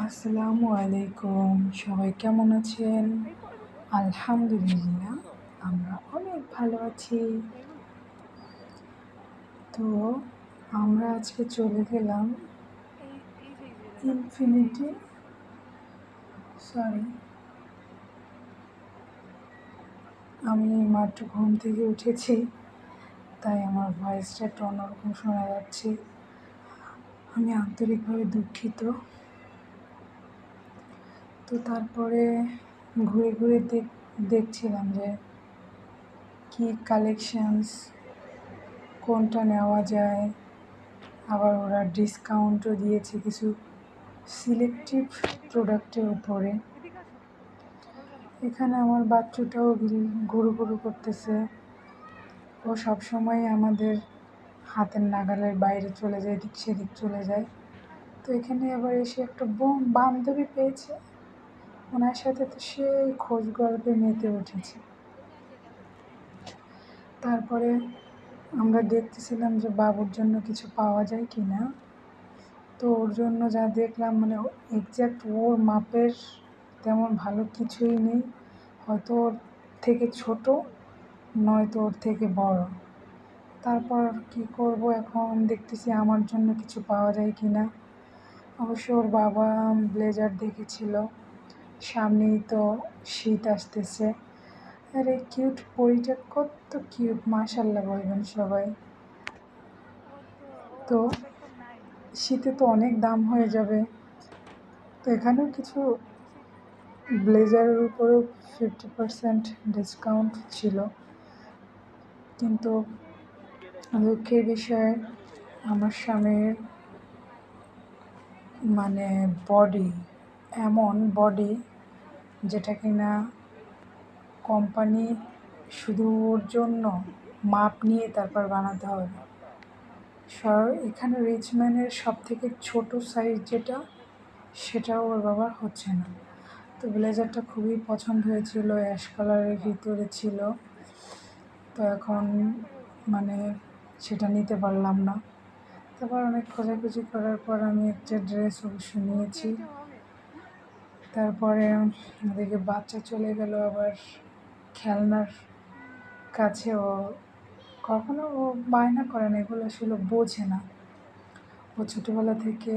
আসসালামু আলাইকুম। সবাই কেমন আছেন? আলহামদুলিল্লাহ, আমরা অনেক ভালো আছি। তো আমরা আজকে চলে গেলাম ইনফিনিটি সরি আমি মাত্র ঘুম থেকে উঠেছি, তাই আমার ভয়েসটা একটু অন্যরকম শোনা যাচ্ছে। আমি আন্তরিকভাবে দুঃখিত। তো তারপরে ঘুরে ঘুরে দেখ, দেখছিলাম যে কী কালেকশানস কোনটা নেওয়া যায়। আবার ওরা ডিসকাউন্টও দিয়েছে কিছু সিলেক্টিভ প্রোডাক্টের উপরে। এখানে আমার বাচ্চাটাও ঘুরু ঘুরু করতেছে। ও সবসময় আমাদের হাতের নাগালের বাইরে চলে যায়, এদিক সেদিক চলে যায়। তো এখানে আবার এসে একটা বান্ধবী পেয়েছে। ওনার সাথে তো সেই খোঁজ গল্পে মেতে উঠেছে। তারপরে আমরা দেখতেছিলাম যে বাবুর জন্য কিছু পাওয়া যায় কি না তো ওর জন্য যা দেখলাম মানে এক্স্যাক্ট ওর মাপের তেমন ভালো কিছুই নেই। হয়তো ওর থেকে ছোট, নয়তো ওর থেকে বড়। তারপর কি করব এখন? দেখতেছি আমার জন্য কিছু পাওয়া যায় কি না অবশ্য ওর বাবা ব্লেজার দেখেছিল। সামনেই তো শীত আসতেছে। আর এই কিউট পরিটা কত কিউট মাশাল্লাহ বলবেন সবাই। তো শীতে তো অনেক দাম হয়ে যাবে। তো এখানেও কিছু ব্লেজারের উপরেও ফিফটি পারসেন্ট ডিসকাউন্ট ছিল। কিন্তু দুঃখের বিষয়ে, আমার স্বামীর মানে বডি এমন বডি যেটা কিনা কোম্পানি শুধু ওর জন্য মাপ নিয়ে তারপর বানাতে হবে। এখানে রিচম্যানের সব থেকে ছোটো সাইজ যেটা, সেটাও ওর বাবার হচ্ছে না। তো ব্লেজারটা খুবই পছন্দ হয়েছিল অ্যাশ কালারের ভিতরে ছিল। তো এখন মানে সেটা নিতে পারলাম না। তারপর অনেক খোঁজাখুঁজি করার পর আমি একটা ড্রেস অবশ্য নিয়েছি। তারপরে ওদিকে বাচ্চা চলে গেল আবার খেলনার কাছে। ও কখনো ও বায়না করে না, এগুলো আসলে বোঝে না। ও ছোটোবেলা থেকে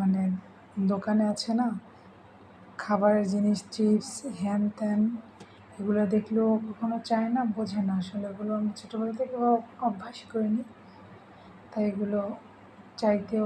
মানে দোকানে আছে না, খাবারের জিনিস, চিপস, হ্যান ত্যান, এগুলো দেখলেও কখনো চায় না, বোঝে না। আসলে এগুলো আমি ছোটোবেলা থেকে অভ্যাস করিনি, তাই এগুলো চাইতেও